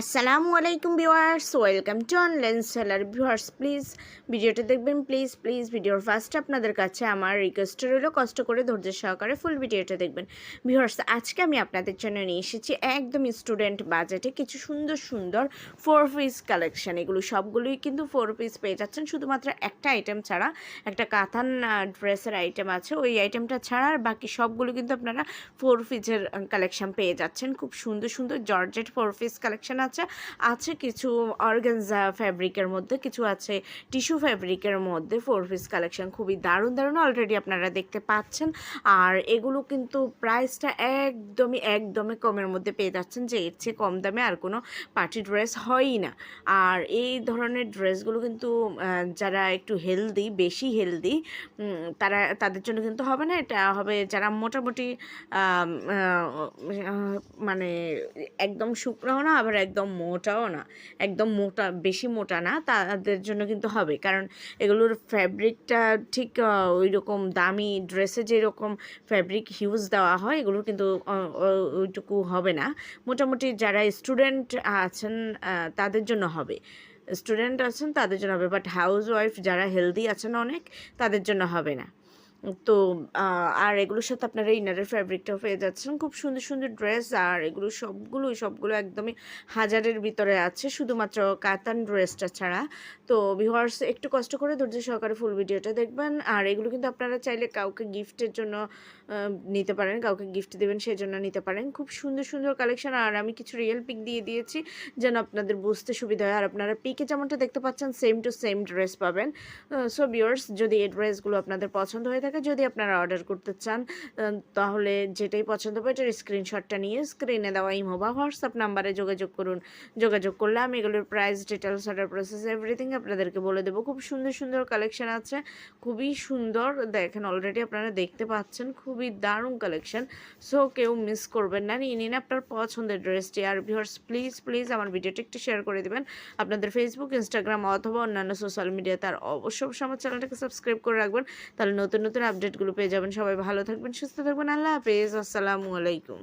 আসসালামু আলাইকুম viewers, welcome to online seller. Viewers, please ভিডিওটা দেখবেন, প্লিজ প্লিজ ভিডিওর ফার্স্ট আপনাদের কাছে আমার রিকোয়েস্ট রইল, কষ্ট করে ধৈর্য সহকারে ফুল ভিডিওটা দেখবেন। ভিউয়ার্স, আজকে আমি আপনাদের জন্য নিয়ে এসেছি একদম স্টুডেন্ট বাজেটে কিছু সুন্দর সুন্দর ফোর পিস কালেকশন এগুলো সবগুলোই কিন্তু ফোর পিস পেয়ে যাচ্ছেন। শুধুমাত্র একটা আইটেম ছাড়া, একটা কাতান ড্রেসের আইটেম আছে। ওই আইটেমটা ছাড়া আর বাকি সবগুলো কিন্তু আপনারা ফোর পিসের কালেকশন পেয়ে যাচ্ছেন। খুব সুন্দর সুন্দর, জর্জেট ফোর পিস কালেকশন আছে আছে কিছু অর্গানজা ফ্যাব্রিকের মধ্যে, কিছু আছে টিস্যু ফ্যাব্রিকের মধ্যে ফোর পিস কালেকশন খুবই দারুণ দারুণ অলরেডি আপনারা দেখতে পাচ্ছেন। আর এগুলো কিন্তু প্রাইসটা একদমই একদমই কমের মধ্যে পেয়ে যাচ্ছেন, যে এর চেয়ে কম দামে আর কোনো পার্টি ড্রেস হয়ই না। আর এই ধরনের ড্রেসগুলো কিন্তু যারা একটু হেলদি বেশি হেলদি তারা, তাদের জন্য কিন্তু হবে না, এটা হবে যারা মোটামুটি মানে একদম শুকনো না, আবার একদম মোটাও না, একদম মোটা, বেশি মোটা না, তাদের জন্য কিন্তু হবে। কারণ এগুলোর ফ্যাব্রিকটা ঠিক ওই রকম দামি ড্রেসে যেরকম ফ্যাব্রিক হিউজ দেওয়া হয় এগুলোর কিন্তু ওইটুকু হবে না। মোটামুটি যারা স্টুডেন্ট আছেন তাদের জন্য হবে। স্টুডেন্ট আছেন, তাদের জন্য হবে। বাট হাউস ওয়াইফ যারা হেলদি আছেন অনেক, তাদের জন্য হবে না। তো আর এগুলোর সাথে আপনারা ইনারের ফ্যাব্রিকটাও পেয়ে যাচ্ছেন। খুব সুন্দর সুন্দর ড্রেস আর এগুলো সবগুলোই সবগুলো একদমই হাজারের ভিতরে আছে। শুধুমাত্র কাতান ড্রেসটা ছাড়া। তো ভিউয়ার্স একটু কষ্ট করে ধৈর্য সহকারে ফুল ভিডিওটা দেখবেন। আর এগুলো কিন্তু আপনারা চাইলে কাউকে গিফটের জন্য নিতে পারেন। কাউকে গিফট দেবেন সেই জন্য নিতে পারেন। খুব সুন্দর সুন্দর কালেকশন আর আমি কিছু রিয়েল পিক দিয়ে দিয়েছি যেন আপনাদের বুঝতে সুবিধা হয়। আর আপনারা পিকে যেমনটা দেখতে পাচ্ছেন সেম টু সেম ড্রেস পাবেন। সো ভিউয়ার্স যদি এই ড্রেসগুলো আপনাদের পছন্দ হয়ে থাকে যদি আপনারা অর্ডার করতে চান তাহলে যেটাই পছন্দ হবে এটার স্ক্রিনশটটা নিয়ে স্ক্রিনে দেওয়া ইমো বা হোয়াটসঅ্যাপ নাম্বারে যোগাযোগ করুন। যোগাযোগ করলে আমি এগুলোর price details order process everything আপনাদেরকে বলে দেবো। খুব সুন্দর সুন্দর কালেকশন আছে। খুবই সুন্দর, দেখেন অলরেডি আপনারা দেখতে পাচ্ছেন, খুবই দারুণ কালেকশন সো কেউ মিস করবেন না। নিয়ে নিন আপনার পছন্দের ড্রেসটি আর ভিউয়ার্স প্লিজ প্লিজ আমার ভিডিওটি একটু শেয়ার করে দেবেন। আপনাদের ফেসবুক ইনস্টাগ্রাম অথবা অন্যান্য সোশ্যাল মিডিয়াতে আর অবশ্যই অবশ্যই আমার চ্যানেলটাকে সাবস্ক্রাইব করে রাখবেন। তাহলে নতুন নতুন আপডেটগুলো পেয়ে যাবেন। সবাই ভালো থাকবেন সুস্থ থাকবেন। আল্লাহ হাফেজ। আসসালামু আলাইকুম।